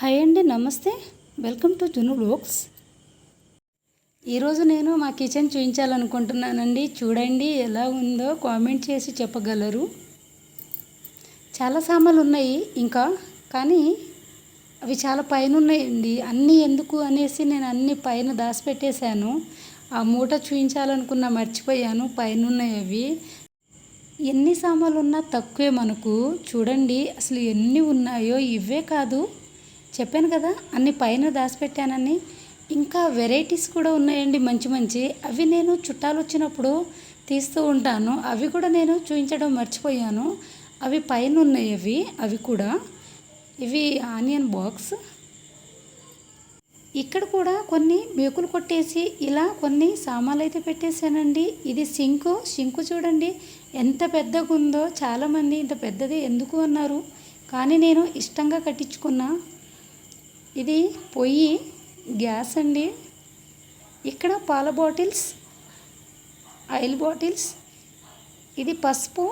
Hi అండి నమస్తే. Welcome to Junu blogs. ఈరోజు నేను మా కిచెన్ చూపించాలనుకుంటున్నానండి చూడండి ఎలా ఉందో కామెంట్ చేసి చెప్పగలరు. చాలా సామాన్లు ఉన్నాయి ఇంకా కానీ అవి చాలా పైన ఉన్నాయండి. అన్నీ ఎందుకు అనేసి నేను అన్ని పైన దాచిపెట్టేశాను. ఆ మూట చూపించాలనుకున్నా మర్చిపోయాను. పైన ఉన్నాయి అవి. ఎన్ని సామాన్లు ఉన్నా తక్కువే మనకు. చూడండి అసలు ఎన్ని ఉన్నాయో ఇవే కాదు. చెప్పాను కదా అన్ని పైన దాచిపెట్టానని. ఇంకా వెరైటీస్ కూడా ఉన్నాయండి మంచి మంచి. అవి నేను చుట్టాలు వచ్చినప్పుడు తీస్తూ ఉంటాను. అవి కూడా నేను చూపించడం మర్చిపోయాను. అవి పైన ఉన్నాయి అవి అవి కూడా. ఇవి ఆనియన్ బాక్స్. ఇక్కడ కూడా కొన్ని మేకులు కొట్టేసి ఇలా కొన్ని సామాన్లు అయితే పెట్టేశానండి. ఇది సింకు సింకు చూడండి ఎంత పెద్దగా ఉందో చాలామంది ఇంత పెద్దది ఎందుకు అన్నారు. కానీ నేను ఇష్టంగా కట్టించుకున్నా. ఇది పొయ్యి గ్యాస్ అండి. ఇక్కడ పాల బాటిల్స్ ఆయిల్ బాటిల్స్ ఇది పసుపు.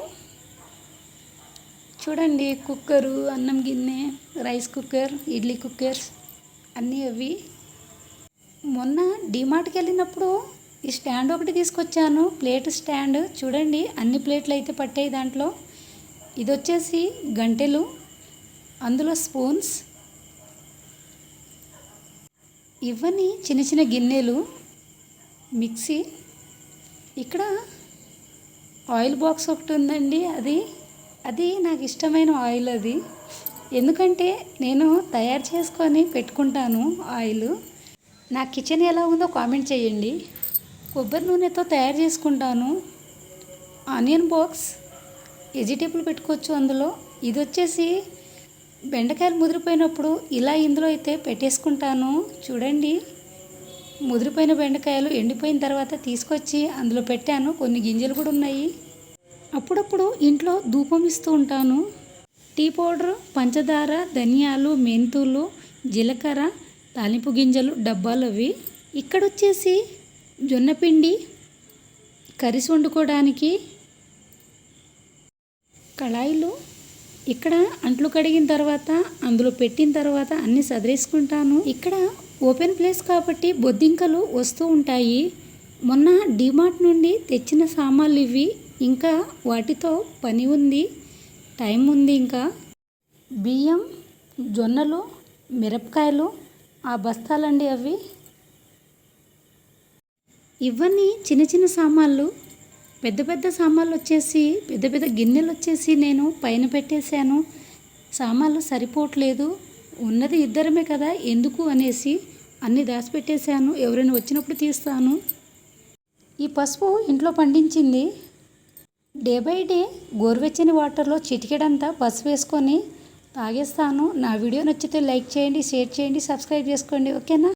చూడండి కుక్కరు అన్నం గిన్నె రైస్ కుక్కర్ ఇడ్లీ కుక్కర్స్ అన్నీ అవి. మొన్న డిమార్ట్కి వెళ్ళినప్పుడు ఈ స్టాండ్ ఒకటి తీసుకొచ్చాను ప్లేట్ స్టాండ్. చూడండి అన్ని ప్లేట్లు అయితే పట్టాయి దాంట్లో. ఇది వచ్చేసి గంటెలు అందులో స్పూన్స్ ఇవన్నీ చిన్న చిన్న గిన్నెలు మిక్సీ. ఇక్కడ ఆయిల్ బాక్స్ ఒకటి ఉందండి అది. అది నాకు ఇష్టమైన ఆయిల్ అది. ఎందుకంటే నేను తయారు చేసుకొని పెట్టుకుంటాను ఆయిల్. నా కిచెన్ ఎలా ఉందో కామెంట్ చేయండి. కొబ్బరి నూనెతో తయారు చేసుకుంటాను. ఆనియన్ బాక్స్ వెజిటేబుల్ పెట్టుకోవచ్చు అందులో. ఇది వచ్చేసి బెండకాయలు ముదిరిపోయినప్పుడు ఇలా ఇందులో అయితే పెట్టేసుకుంటాను. చూడండి. ముదిరిపోయిన బెండకాయలు ఎండిపోయిన తర్వాత తీసుకొచ్చి అందులో పెట్టాను. కొన్ని గింజలు కూడా ఉన్నాయి. అప్పుడప్పుడు ఇంట్లో ధూపం ఇస్తూ ఉంటాను. టీ పౌడర్ పంచదార ధనియాలు మెంతులు జీలకర్ర తాలింపు గింజలు డబ్బాలు అవి. ఇక్కడ వచ్చేసి జొన్నపిండి కర్రీస్ వండుకోవడానికి కళాయిలు ఇక్కడ అంట్లు కడిగిన తర్వాత అందులో పెట్టిన తర్వాత అన్నీ సదిరేసుకుంటాను. ఇక్కడ ఓపెన్ ప్లేస్ కాబట్టి బొద్దింకలు వస్తూ ఉంటాయి. మొన్న డిమార్ట్ నుండి తెచ్చిన సామాన్లు ఇవి. ఇంకా వాటితో పని ఉంది. టైం ఉంది ఇంకా. బియ్యం జొన్నలు మిరపకాయలు ఆ బస్తాలండి అవి. ఇవన్నీ చిన్న చిన్న సామాన్లు. పెద్ద పెద్ద సామాన్లు వచ్చేసి పెద్ద పెద్ద గిన్నెలు వచ్చేసి నేను పైన పెట్టేశాను. సామాన్లు సరిపోవట్లేదు. ఉన్నది ఇద్దరమే కదా ఎందుకు అనేసి అన్ని దాచిపెట్టేశాను. ఎవరైనా వచ్చినప్పుడు తీస్తాను. ఈ పసుపు ఇంట్లో పండించింది. డే బై డే గోరువెచ్చని వాటర్లో చిటికెడంతా పసుపు వేసుకొని తాగేస్తాను. నా వీడియో నచ్చితే లైక్ చేయండి షేర్ చేయండి సబ్స్క్రైబ్ చేసుకోండి. ఓకేనా?